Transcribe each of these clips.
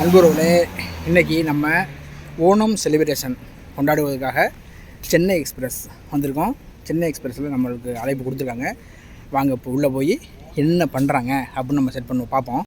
அன்புறவுகளே இன்னைக்கு நம்ம ஓணம் செலிப்ரேஷன் கொண்டாடுவதற்காக சென்னை எக்ஸ்பிரஸ் வந்திருக்கோம். சென்னை எக்ஸ்பிரஸில் நம்மளுக்கு அழைப்பு கொடுத்துருக்காங்க. வாங்க இப்போ உள்ளே போய் என்ன பண்ணுறாங்க அப்படின்னு நம்ம செட் பண்ணுவோம் பார்ப்போம்.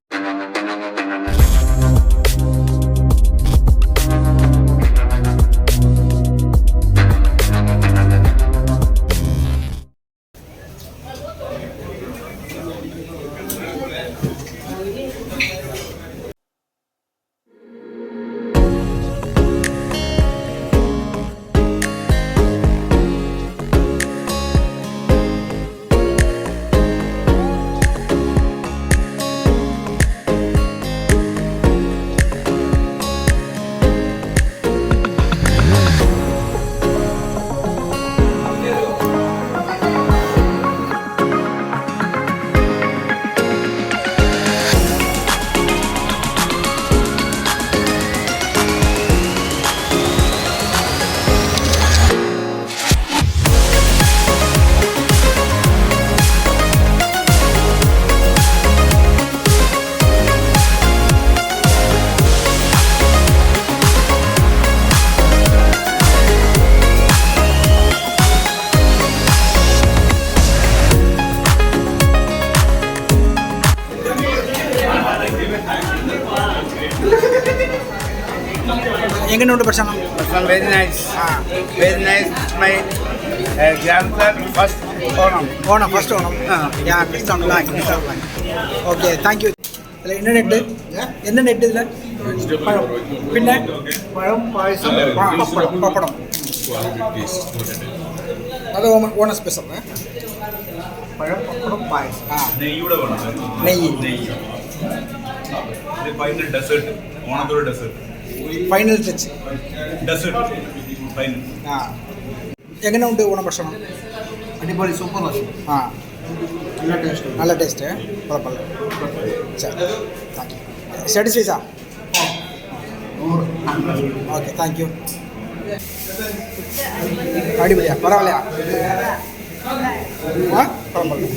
എങ്ങനെ ഉണ്ട് പ്രശ്നം very nice very nice my grand first Onam Onam first Onam yeah ക്രിസ്താണ് ലാങ് ക്രിസ്താണ് ലാങ് ഓക്കെ താങ്ക് യു അല്ല എന്നെ നെട്ട് എന്നെ നെട്ട് ഇതിൽ പഴം പിന്നെ പഴം പായസം പപ്പടം പപ്പടം അത് ഓണ ഓണ സ്പെഷ്യൽ പഴം പപ്പടം പായസം ആ നെയ്യ് നെയ്യ് ഡെസേർട്ട് ഓണത്തോടെ desert final touch desert final ஆ எங்கே உண்டு ஓணம் பிரச்சனை அடிப்படை சூப்பர் வாஷ் ஆ நல்ல டேஸ்ட் நல்ல டேஸ்ட்டு பரவாயில்ல சரி தேங்க்யூ சாட்டிஸ்ஃபைஸா ஓகே தேங்க்யூ அடிப்படியா பரவாயில்லையா ஆ பரவாயில்ல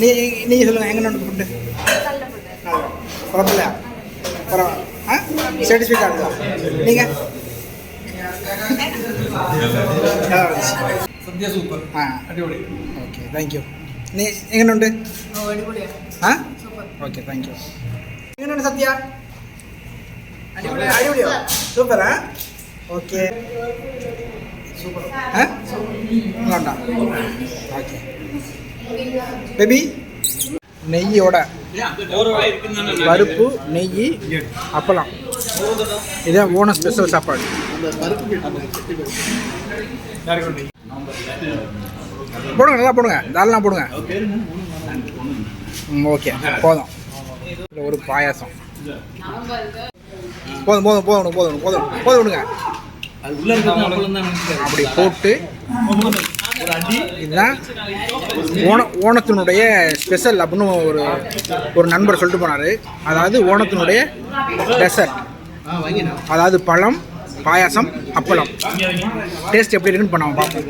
நீ நீங்கள் சொல்லுங்கள் எங்கே நோட்டு ஃபுட்டு பரவாயில்லையா பரவாயில்ல ஆ சாட்டிஸ்ஃபைட் ஆகுதா நீங்கள் நல்லா இருந்துச்சு സദ്യ സൂപ്പർ ஆ അടിപൊളി ഓക്കെ താങ്ക് യു നീ എങ്ങനെയുണ്ട് ആ ഓക്കെ താങ്ക് യു എങ്ങനെയുണ്ട് സത്യ അടിപൊളിയോ സൂപ്പറാ ഓക്കെ സൂപ്പർ ഏ ഉണ്ടോ ഓക്കെ ബേബി நெய்யோட பருப்பு நெய் அப்பளம் இதே ஓன ஸ்பெஷல் சாப்பாடு போடுங்க நல்லா போடுங்க தாராளமாக போடுங்க ம் ஓகே போதும் ஒரு பாயாசம் போதும் போதும் போதும் போதும் போதும் போதும் விடுங்க அப்படி போட்டு இதுதான் ஓண ஓணத்தினுடைய ஸ்பெஷல் அப்படின்னு ஒரு ஒரு நண்பர் சொல்லிட்டு போனார். அதாவது ஓணத்தினுடைய டெசர்ட் அதாவது பழம் பாயாசம் அப்பளம். டேஸ்ட் எப்படி இருக்குன்னு பண்ண பார்ப்போம்.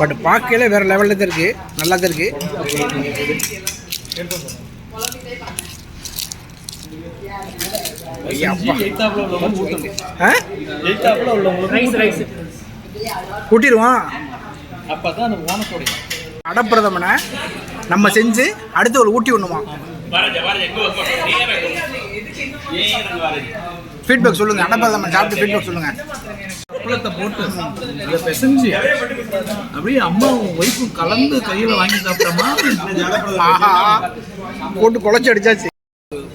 பட் பார்க்கையில வேறு லெவலில் தான் இருக்குது நல்லா தான் இருக்குது ஐயா, அப்பா. அப்பதான் அந்த ஓனத்தோடைய அடப்பிரதமனை நம்ம செஞ்சு அடுத்து ஒரு ஊட்டி விடணுமா ஃபீட்பேக் சொல்லுங்கள் அடப்பிரதமன் சாப்பிட்டு ஃபீட்பேக் சொல்லுங்கள் அப்பளத்தை போட்டு அதை பிசைஞ்சு அப்படியே அம்மாவும் ஒய்ஃபும் கலந்து கையில வாங்கி சாப்பிட்ட மாதிரி ஆஹா போட்டு குழச்சி அடிச்சாச்சு.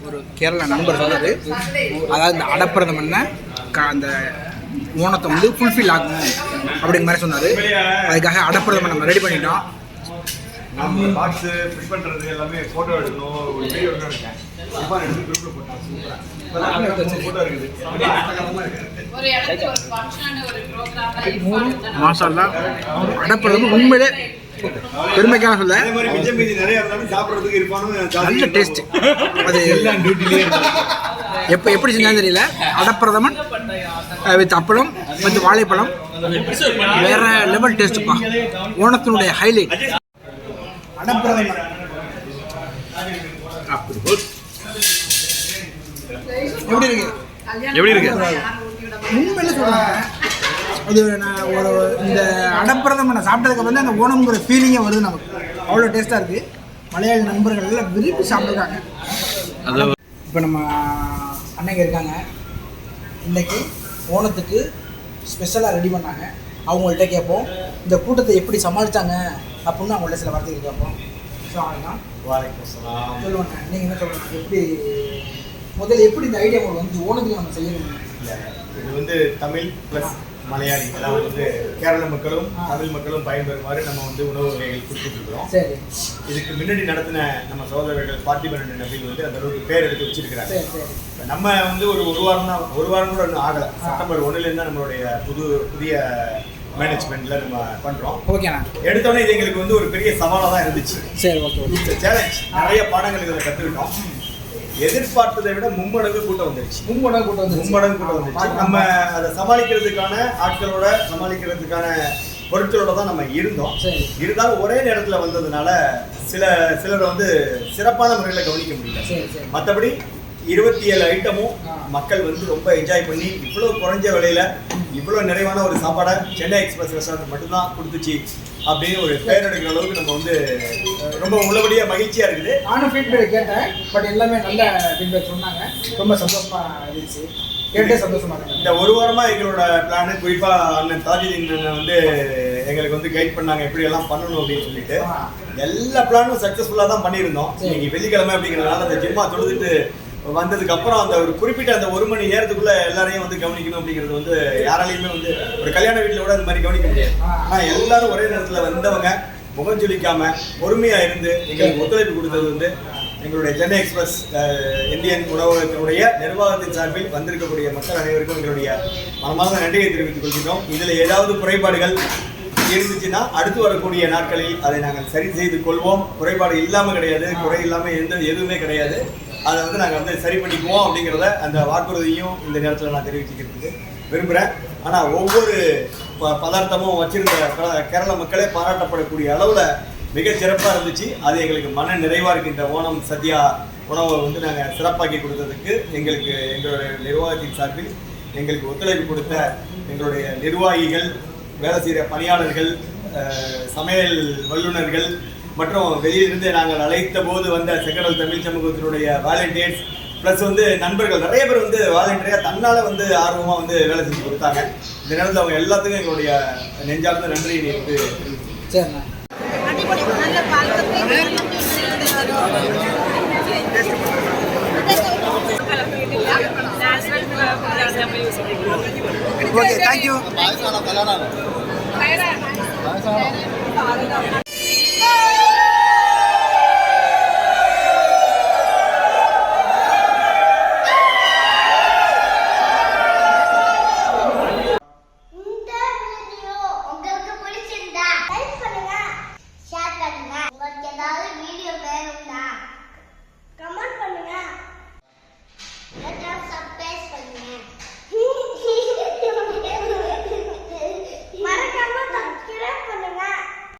ஒரு கேரளா நண்பர் சொன்னார். அதாவது இந்த அடப்பிரதமன்னா க- அந்த ஓணத்தை வந்து ஃபுல்ஃபில் ஆகும் அப்படிங்கிற மாதிரி சொன்னார். அதுக்காக அடப்பிரதமன் நம்ம ரெடி பண்ணிட்டோம். நம்ம பாக்ஸ் ஃபிட் பண்றது எல்லாமே போட்டோ எடுக்கணும். ஒரு வீடியோ எடுக்கணும் இப்போ எடுத்து குரூப்ல போட்டோ இருக்குது ஒரு இடத்துல ஒரு ஃபங்க்ஷன் ஒரு ப்ரோக்ராம் மாசாலா அடப்பிரதமன் உண்மையிலே பெருமைக்கான சொல்ல. அதே மாதிரி மிச்சம் மீதி நிறைய இருந்தாலும் சாப்பிட்றதுக்கு இருப்பானு நல்ல டேஸ்ட் அது எப்போ எப்படி செஞ்சாலும் தெரியல. அடப்பிரதமன் வித் அப்பளம் வித் வாழைப்பழம். வேற லெவல் டேஸ்ட்டுப்பா ஓணத்தினுடைய ஹைலைட் அடப்பிரதமன் எப்படி இருக்கு? எப்படி இருக்கு? உண்மையில சொல்றாங்க அது நான் ஒரு இந்த அடப்பிரதம் நான் சாப்பிட்டதுக்கு வந்து அந்த ஓணம்ங்கிற ஃபீலிங்கே வருது நமக்கு. அவ்வளோ டேஸ்ட்டாக இருக்குது மலையாளி நண்பர்கள் எல்லாம் விரும்பி சாப்பிட்ருக்காங்க அது இப்போ நம்ம அன்னைங்க இருக்காங்க. இன்னைக்கு ஓணத்துக்கு ஸ்பெஷலாக ரெடி பண்ணாங்க. அவங்கள்ட்ட கேட்போம். இந்த கூட்டத்தை எப்படி சமாளித்தாங்க அப்படின்னு அவங்கள்ட்ட சில வார்த்தைகள் கேட்போம். ஸோ வலைக்கம் சலாம். சொல்லுவாங்க நீங்கள் என்ன சொல்லுவாங்க எப்படி முதல்ல எப்படி இந்த ஐடியா உங்களுக்கு வந்து ஓணத்துக்கு நம்ம செய்யணும்? இல்ல, இது வந்து தமிழ் ப்ளஸ் மலையாளி அதாவது வந்து கேரள மக்களும் தமிழ் மக்களும் பயன்பெறுமாறு நம்ம வந்து உணவு வகைகள் சரி. இதுக்கு முன்னாடி நடத்தின நம்ம சகோதரர்கள் பார்த்திபன் நபில் வந்து அந்த அளவுக்கு பேர் எடுத்து வச்சிருக்கிறாங்க. நம்ம வந்து ஒரு ஒரு வாரம் தான் ஒரு வாரம் கூட இன்னும் ஆகலை. செப்டம்பர் ஒன்றுலேருந்து தான் நம்மளுடைய புது புதிய மேனேஜ்மெண்ட்ல நம்ம பண்றோம். ஓகேண்ணா எடுத்தோடனே இது எங்களுக்கு வந்து ஒரு பெரிய சவாலாக தான் இருந்துச்சு. சரி ஓகே ஓகே. சேலஞ்ச் நிறைய பாடங்கள் இதில் கற்றுக்கிட்டோம் எதிர்பார்த்ததை விட மும்மடங்கு கூட்டம் வந்துருச்சு. மும்மடம் கூட்டம் வந்து மும்மடங்கு கூட்டம் வந்துருச்சு. நம்ம அதை சமாளிக்கிறதுக்கான ஆட்களோட சமாளிக்கிறதுக்கான பொருட்களோட தான் நம்ம இருந்தோம். இருந்தாலும் ஒரே நேரத்தில் வந்ததுனால சில சிலரை வந்து சிறப்பான முறையில் கவனிக்க முடியல. மற்றபடி இருபத்தி ஏழு ஐட்டமும். மக்கள் வந்து ரொம்ப என்ஜாய் பண்ணி இவ்வளோ குறைஞ்ச விலையில இவ்வளோ நிறைவான ஒரு சாப்பாடை சென்னை எக்ஸ்பிரஸ் ரெஸ்டாரண்ட் மட்டும்தான் கொடுத்துச்சு அப்படின்னு ஒரு பேர் எடுக்கிற அளவுக்கு நம்ம வந்து ரொம்ப உள்ளபடியாக மகிழ்ச்சியாக இருக்குது நானும் ஃபீட்பேக் கேட்டேன் பட் எல்லாமே நல்ல ஃபீட்பேக் சொன்னாங்க ரொம்ப சந்தோஷமா இருந்துச்சு கேட்டே சந்தோஷமா இருந்தது இந்த ஒரு வாரமாக எங்களோட பிளானு குறிப்பாக அண்ணன் தாஜுதீன் வந்து எங்களுக்கு வந்து கைட் பண்ணாங்க எப்படி எல்லாம் பண்ணணும் அப்படின்னு சொல்லிட்டு. எல்லா பிளானும் சக்ஸஸ்ஃபுல்லாக தான் பண்ணியிருந்தோம். இன்னைக்கு வெள்ளிக்கிழமை அப்படிங்கிறதுனால அந்த ஜிம்மா தொழுதுட்டு வந்ததுக்கு அப்புறம் அந்த ஒரு குறிப்பிட்ட அந்த ஒரு மணி நேரத்துக்குள்ள எல்லாரையும் வந்து கவனிக்கணும் அப்படிங்கிறது வந்து யாராலையுமே வந்து ஒரு கல்யாண வீட்டில் கூட அந்த மாதிரி கவனிக்க முடியாது. ஆனா எல்லாரும் ஒரே நேரத்தில் வந்தவங்க முகம் சுளிக்காம பொறுமையா இருந்து எங்களுக்கு ஒத்துழைப்பு கொடுத்தது வந்து எங்களுடைய சென்னை எக்ஸ்பிரஸ் இந்தியன் உணவகத்தினுடைய நிர்வாகத்தின் சார்பில் வந்திருக்கக்கூடிய மக்கள் அனைவருக்கும் எங்களுடைய மனமாக நன்றியை தெரிவித்துக் கொள்கிறோம் இதில் ஏதாவது குறைபாடுகள் இருந்துச்சுன்னா அடுத்து வரக்கூடிய நாட்களில் அதை நாங்கள் சரி செய்து கொள்வோம். குறைபாடு இல்லாமல் கிடையாது. குறை இல்லாமல் எந்த எதுவுமே கிடையாது. அதை வந்து நாங்கள் வந்து சரி பண்ணிக்குவோம் அப்படிங்கிறத அந்த வாக்குறுதியும் இந்த நேரத்தில் நான் தெரிவிச்சுக்கிறதுக்கு விரும்புகிறேன் ஆனால் ஒவ்வொரு ப- பதார்த்தமும் வச்சிருந்த கேரள மக்களே பாராட்டப்படக்கூடிய அளவில் மிக சிறப்பாக இருந்துச்சு. அது எங்களுக்கு மன நிறைவாக இருக்கின்ற ஓணம் சத்யா உணவை வந்து நாங்கள் சிறப்பாக்கி கொடுத்ததுக்கு எங்களுக்கு எங்களுடைய நிர்வாகத்தின் சார்பில் எங்களுக்கு ஒத்துழைப்பு கொடுத்த எங்களுடைய நிர்வாகிகள் வேலை செய்கிற பணியாளர்கள் சமையல் வல்லுநர்கள் மற்றும் வெளியிலிருந்து நாங்கள் அழைத்த போது வந்த செங்கடல் தமிழ் சமூகத்தினுடைய வாலண்டியர்ஸ் ப்ளஸ் வந்து நண்பர்கள் நிறைய பேர் வந்து வாலண்டியராக தன்னால் வந்து ஆர்வமாக வந்து வேலை செஞ்சு கொடுத்தாங்க. இந்த நேரத்தில் அவங்க எல்லாத்துக்கும் எங்களுடைய நெஞ்சார்ந்த நன்றியை வந்து ஓகே தேங்க்யூ.